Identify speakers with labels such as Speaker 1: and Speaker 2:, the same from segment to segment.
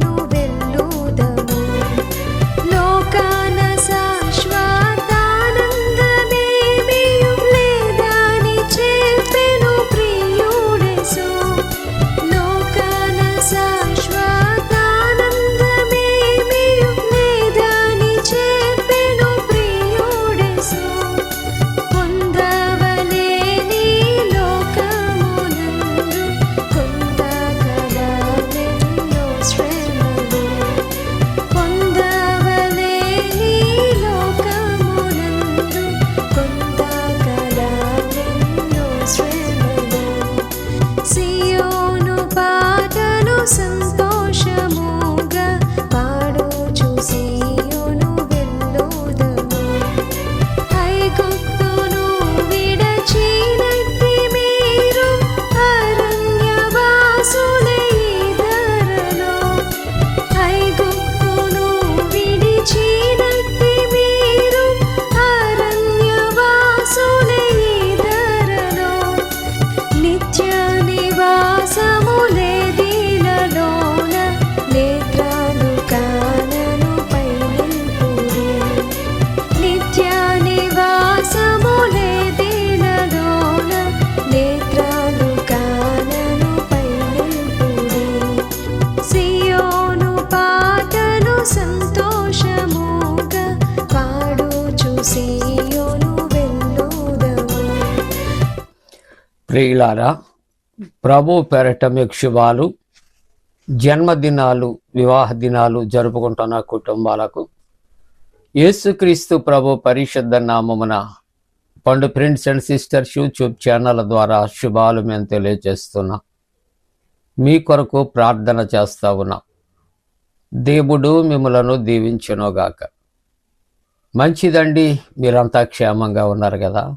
Speaker 1: solo Good.
Speaker 2: ప్రియులారా ప్రభు పేరట మీకు శుభాలు. జన్మదినాలు వివాహ దినాలు జరుపుకుంటున్న కుటుంబాలకు యేసుక్రీస్తు ప్రభు పరిషత్ నామమున పండు friends and sisters YouTube channel ద్వారా శుభాలు మేము తెలియజేస్తున్నా. మీ కొరకు ప్రార్థన చేస్తా ఉన్నా. దేవుడు మిమ్మలను దీవించునుగాక. మంచిదండి మీరంతా క్షేమంగా ఉన్నారు కదా.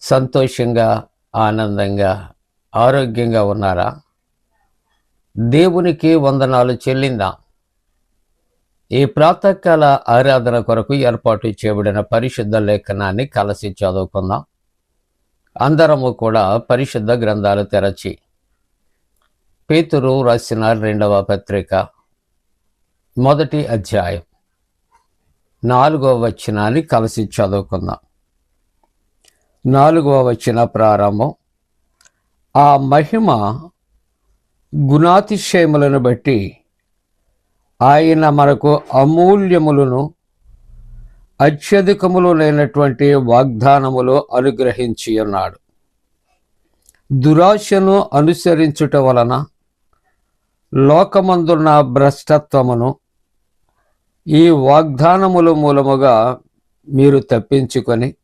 Speaker 2: సంతోషంగా ఆనందంగా ఆరోగ్యంగా ఉన్నారా? దేవునికి వందనాలు చెల్లిందా. ఈ ప్రాతకాల ఆరాధన కొరకు ఏర్పాటు చేయబడిన పరిశుద్ధ లేఖనాన్ని కలసి చదువుకుందాం. అందరము కూడా పరిశుద్ధ గ్రంథాలు తెరచి. పేతురు రాసిన రెండవ పత్రిక మొదటి అధ్యాయం నాలుగవ వచనాన్ని కలిసి చదువుకుందాం. నాలుగవ వచ్చిన ప్రారంభం. ఆ మహిమ గుణాతిశయములను బట్టి ఆయన మనకు అమూల్యములను అత్యధికములు లేనటువంటి వాగ్దానములు అనుగ్రహించి ఉన్నాడు. దురాశను అనుసరించుట వలన లోకమందున్న భ్రష్టత్వమును ఈ వాగ్దానముల మూలముగా మీరు తప్పించుకొని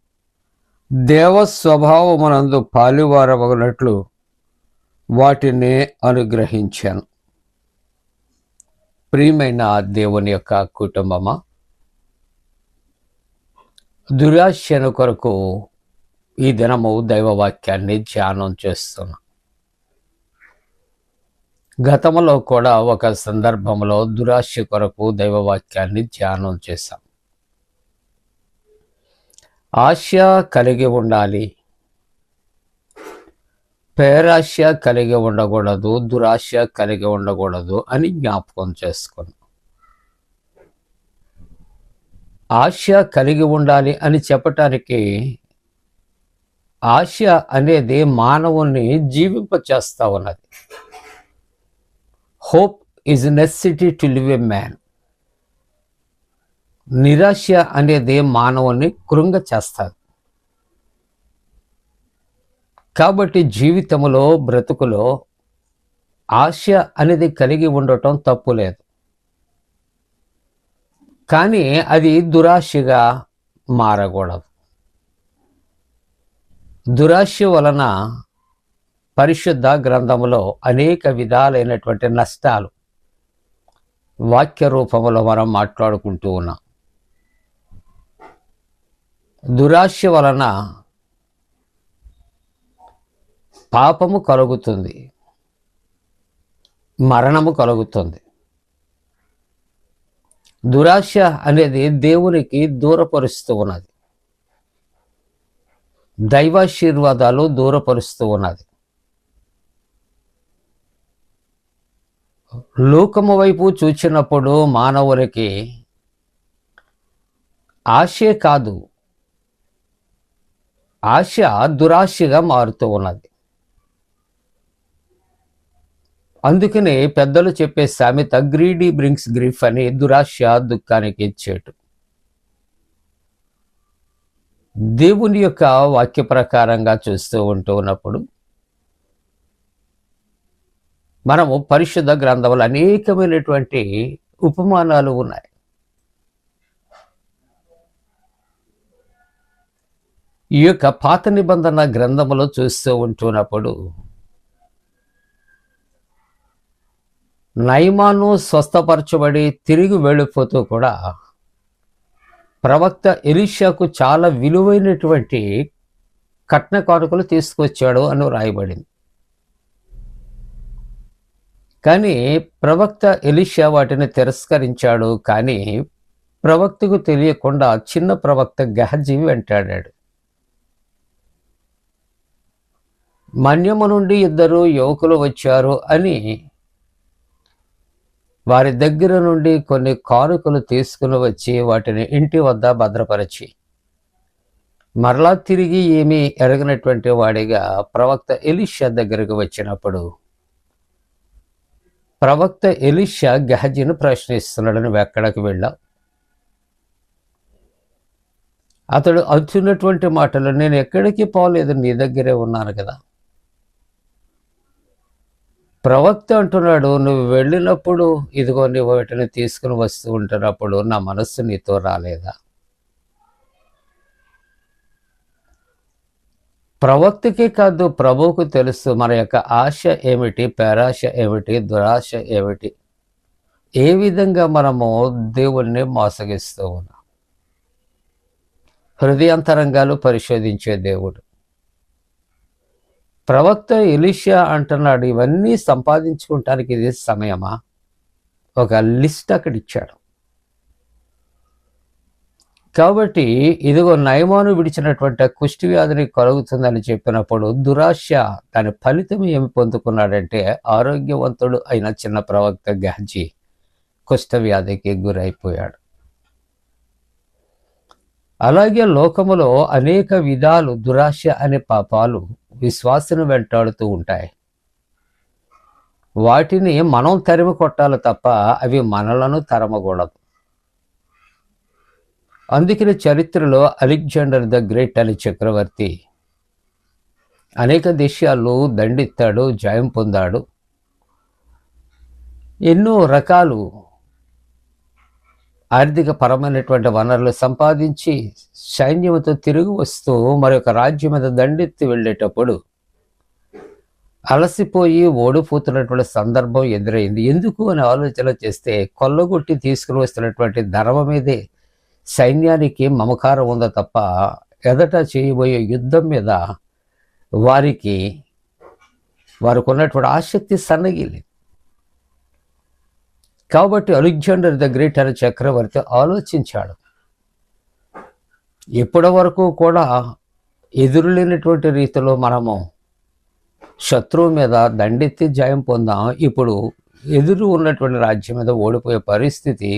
Speaker 2: దేవ స్వభావమునందు పాలువారవగనట్లు వాటిని అనుగ్రహించాను. ప్రియమైన దేవుని యొక్క కుటుంబమా దురాశను కొరకు ఈ దినము దైవవాక్యాన్ని ధ్యానం చేస్తున్నా. గతంలో కూడా ఒక సందర్భంలో దురాశ కొరకు దైవవాక్యాన్ని ధ్యానం చేశాం. ఆశ కలిగి ఉండాలి. పేరాశ కలిగి ఉండకూడదు దురాశ కలిగి ఉండకూడదు అని జ్ఞాపకం చేసుకున్నాం ఆశ కలిగి ఉండాలి అని చెప్పటానికి ఆశ అనేది మానవుని జీవింపచేస్తూ ఉన్నది. Hope is necessity to live a man నిరాశ అనేది మానవుని కృంగ చేస్తారు కాబట్టి జీవితంలో బ్రతుకులో ఆశ అనేది కలిగి ఉండటం తప్పు లేదు. కానీ అది దురాశగా మారకూడదు. దురాశ వలన పరిశుద్ధ గ్రంథములో అనేక విధాలైనటువంటి నష్టాలు వాక్య రూపంలో మనం మాట్లాడుకుంటూ ఉన్నాం. దురాశ వలన పాపము కలుగుతుంది. మరణము కలుగుతుంది. దురాశ అనేది దేవునికి దూరపరుస్తూ ఉన్నది. దైవాశీర్వాదాలు దూరపరుస్తూ ఉన్నది. లోకము వైపు చూచినప్పుడు మానవులకి ఆశే కాదు. ఆశ దురాశగా మారుతూ ఉన్నది. అందుకనే పెద్దలు చెప్పే సామెత గ్రీడీ బ్రింగ్స్ గ్రీఫ్ అని దురాశ దుఃఖానికి ఇచ్చేటు. దేవుని యొక్క వాక్య ప్రకారంగా చూస్తూ ఉంటూ ఉన్నప్పుడు మనము పరిశుద్ధ గ్రంథంలో అనేకమైనటువంటి ఉపమానాలు ఉన్నాయి. ఈ యొక్క పాత నిబంధన గ్రంథములో చూస్తూ ఉంటున్నప్పుడు నయమాను స్వస్థపరచబడి తిరిగి వెళ్ళిపోతూ కూడా ప్రవక్త ఎలిషాకు చాలా విలువైనటువంటి కట్న కానుకలు తీసుకొచ్చాడు అని రాయబడింది. కానీ ప్రవక్త ఎలిషా వాటిని తిరస్కరించాడు కానీ ప్రవక్తకు తెలియకుండా చిన్న ప్రవక్త గహజీవి వెంటాడాడు మన్యము నుండి ఇద్దరు యువకులు వచ్చారు అని వారి దగ్గర నుండి కొన్ని కానుకలు తీసుకుని వచ్చి వాటిని ఇంటి వద్ద భద్రపరిచి మరలా తిరిగి ఏమీ ఎరగనటువంటి వాడిగా ప్రవక్త ఎలిషా దగ్గరకు వచ్చినప్పుడు ప్రవక్త ఎలిషా గహజీని ప్రశ్నిస్తున్నాడు నువ్వు ఎక్కడికి వెళ్ళావు అతడు అంటున్నటువంటి మాటలు నేను ఎక్కడికి పోలేదు? నీ దగ్గరే ఉన్నాను కదా. ప్రవక్త అంటున్నాడు నువ్వు వెళ్ళినప్పుడు ఇదిగో నువ్వు వాటిని తీసుకుని వస్తూ ఉంటున్నప్పుడు నా మనస్సు నీతో రాలేదా? ప్రవక్తకి కాదు ప్రభువుకు తెలుసు మన యొక్క ఆశ ఏమిటి పేరాశ ఏమిటి దురాశ ఏమిటి. ఏ విధంగా మనము దేవుణ్ణి మోసగిస్తూ ఉన్నాం? హృదయాంతరంగాలు పరిశోధించే దేవుడు. ప్రవక్త ఎలిషియా అంటున్నాడు ఇవన్నీ సంపాదించుకుంటానికి ఇది సమయమా? ఒక లిస్ట్ అక్కడ ఇచ్చాడు. కాబట్టి ఇదిగో నయమాను విడిచినటువంటి కుష్టి వ్యాధిని కలుగుతుందని చెప్పినప్పుడు దురాశ దాని ఫలితం ఏమి పొందుకున్నాడంటే ఆరోగ్యవంతుడు అయిన చిన్న ప్రవక్త గహజీ కుష్ఠవ్యాధికి గురైపోయాడు. అలాగే లోకములో అనేక విధాలు దురాశ అనే పాపాలు విశ్వాసను వెంటాడుతూ ఉంటాయి. వాటిని మనం తరిమి కొట్టాలి తప్ప అవి మనలను తరమకూడదు. అందుకని చరిత్రలో అలెగ్జాండర్ ద గ్రేట్ అనే చక్రవర్తి అనేక దేశాలు దండెత్తాడు జయం పొందాడు. ఎన్నో రకాలు ఆర్థిక పరమైనటువంటి వనరులు సంపాదించి సైన్యంతో తిరిగి వస్తూ మరొక రాజ్యం మీద దండెత్తి వెళ్ళేటప్పుడు అలసిపోయి ఓడిపోతున్నటువంటి సందర్భం ఎదురైంది. ఎందుకు అని ఆలోచన చేస్తే కొల్లగొట్టి తీసుకుని వస్తున్నటువంటి ధర్మ మీదే సైన్యానికి మమకారం ఉందో తప్ప ఎదట చేయబోయే యుద్ధం మీద వారికి వారికి ఉన్నటువంటి ఆసక్తి సన్నగిలి కాబట్టి అలెగ్జాండర్ ద గ్రేట్ అనే చక్రవర్తి ఆలోచించాడు. ఇప్పటి వరకు కూడా ఎదురులేనటువంటి రీతిలో మనము శత్రువు మీద దండెత్తి జయం పొందాం. ఇప్పుడు ఎదురు ఉన్నటువంటి రాజ్యం మీద ఓడిపోయే పరిస్థితి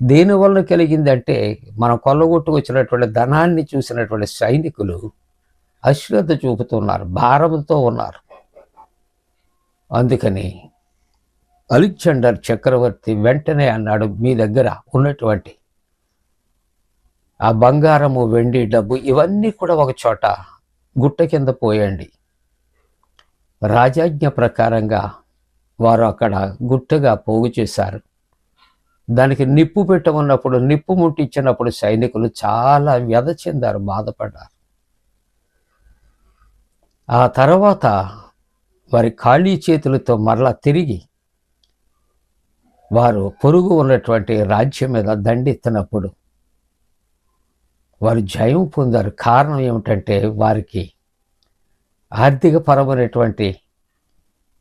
Speaker 2: దేనివల్ల కలిగిందంటే మనం కొల్లగొట్టుకొచ్చినటువంటి ధనాన్ని చూసినటువంటి సైనికులు అశ్రద్ధ చూపుతున్నారు భారంతో ఉన్నారు. అందుకని అలెగ్జాండర్ చక్రవర్తి వెంటనే అన్నాడు మీ దగ్గర ఉన్నటువంటి ఆ బంగారము వెండి డబ్బు ఇవన్నీ కూడా ఒక చోట గుట్ట కింద పోయండి. రాజాజ్ఞ ప్రకారంగా వారు అక్కడ గుట్టగా పోగు చేశారు. దానికి నిప్పు పెట్టమన్నప్పుడు నిప్పు ముట్టించినప్పుడు సైనికులు చాలా వ్యధ చెందారు బాధపడ్డారు. ఆ తర్వాత వారి ఖాళీ చేతులతో మరలా తిరిగి వారు పొరుగు ఉన్నటువంటి రాజ్యం మీద దండెత్తినప్పుడు వారు జయం పొందారు. కారణం ఏమిటంటే వారికి ఆర్థిక పరమైనటువంటి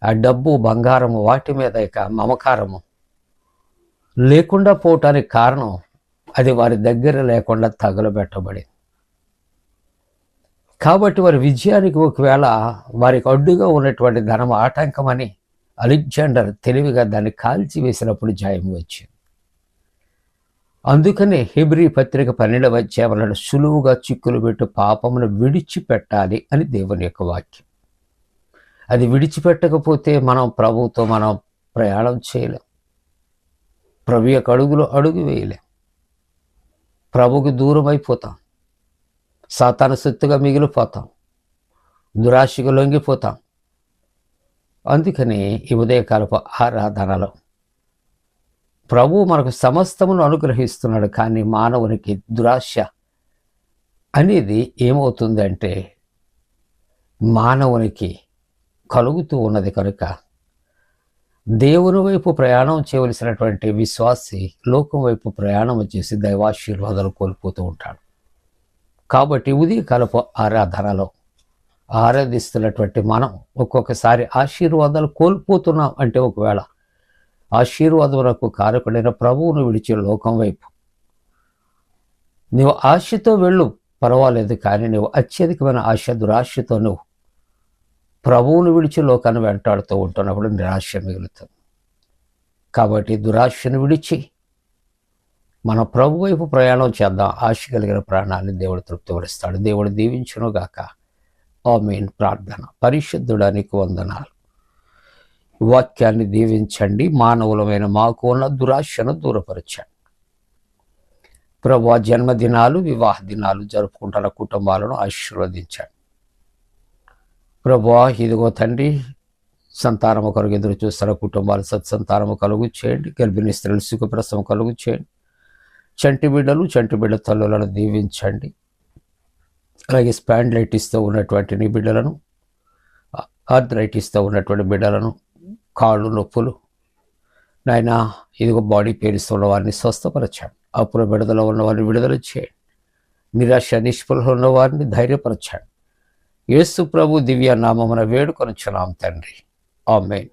Speaker 2: ఆ డబ్బు బంగారము వాటి మీద ఇక మమకారము లేకుండా పోవటానికి కారణం అది వారి దగ్గర లేకుండా తగలబెట్టబడింది. కాబట్టి వారి విజయానికి ఒకవేళ వారికి అడ్డుగా ఉన్నటువంటి ధనం ఆటంకమని అలెగ్జాండర్ తెలివిగా దాన్ని కాల్చి వేసినప్పుడు వచ్చింది. అందుకనే హెబ్రీ పత్రిక పన్నెండవ అధ్యాయంలో సులువుగా చిక్కులు పెట్టు పాపమును విడిచిపెట్టాలి అని దేవుని యొక్క వాక్యం. అది విడిచిపెట్టకపోతే మనం ప్రభుతో మనం ప్రయాణం చేయలేం. ప్రభు యొక్క అడుగులో అడుగు వేయలేం. ప్రభుకి దూరం అయిపోతాం. సాతాన సొత్తుగా మిగిలిపోతాం. దురాశకు లొంగిపోతాం. అందుకని ఈ ఉదయకాలపు ఆరాధనలో ప్రభు మనకు సమస్తమును అనుగ్రహిస్తున్నాడు కానీ మానవునికి దురాశ అనేది ఏమవుతుందంటే మానవునికి కలుగుతూ ఉన్నది కనుక దేవుని వైపు ప్రయాణం చేయవలసినటువంటి విశ్వాసి లోకం వైపు ప్రయాణం చేసి దైవాశీర్వాదాలు కోల్పోతూ ఉంటాడు. కాబట్టి ఉదయకాలపు ఆరాధనలో ఆరాధిస్తున్నటువంటి మనం ఒక్కొక్కసారి ఆశీర్వాదాలు కోల్పోతున్నాం అంటే ఒకవేళ ఆశీర్వాదములకు కారకుడైన ప్రభువును విడిచి లోకం వైపు. నువ్వు ఆశతో వెళ్ళు పర్వాలేదు కానీ నువ్వు అత్యధికమైన ఆశ దురాశతో నువ్వు ప్రభువును విడిచి లోకాన్ని వెంటాడుతూ ఉంటున్నప్పుడు నిరాశ మిగులుతుంది. కాబట్టి దురాశను విడిచి మన ప్రభు వైపు ప్రయాణం చేద్దాం. ఆశ కలిగిన ప్రాణాన్ని దేవుడు తృప్తిపరుస్తాడు. దేవుడు దీవించునుగాక. గాక ఆమెన్. ప్రార్థన. పరిశుద్ధుడానికి వందనాలు. వాక్యాన్ని దీవించండి. మానవులమైన మాకు ఉన్న దురాశను దూరపరచండి. ప్రభు జన్మదినాలు వివాహ దినాలు జరుపుకుంటున్న కుటుంబాలను ఆశీర్వదించండి. ప్రభు ఇదిగో తండ్రి సంతానము కొరకు ఎదురు చూస్తున్న కుటుంబాలు సత్సంతానము కలుగు చేయండి. గర్భిణీ స్త్రీలు సుఖప్రసవం కలుగు చేయండి. చంటి బిడ్డలు చంటి బిడ్డ తల్లులను దీవించండి. అలాగే స్పాండ్లైటిస్తో ఉన్నటువంటి బిడ్డలను ఆర్థరైటిస్తో ఉన్నటువంటి బిడ్డలను కాళ్ళు నొప్పులు నాయన ఇదిగో బాడీ పెయిన్స్ ఉన్న వారిని స్వస్థపరచాడు అప్పుల విడుదల ఉన్న వారిని విడుదల చేయండి. నిరాశ నిష్ఫలం ఉన్న వారిని ధైర్యపరచండి. యేసు ప్రభు దివ్య నామమున వేడుకొనుచున్నాం తండ్రి. ఆమెన్.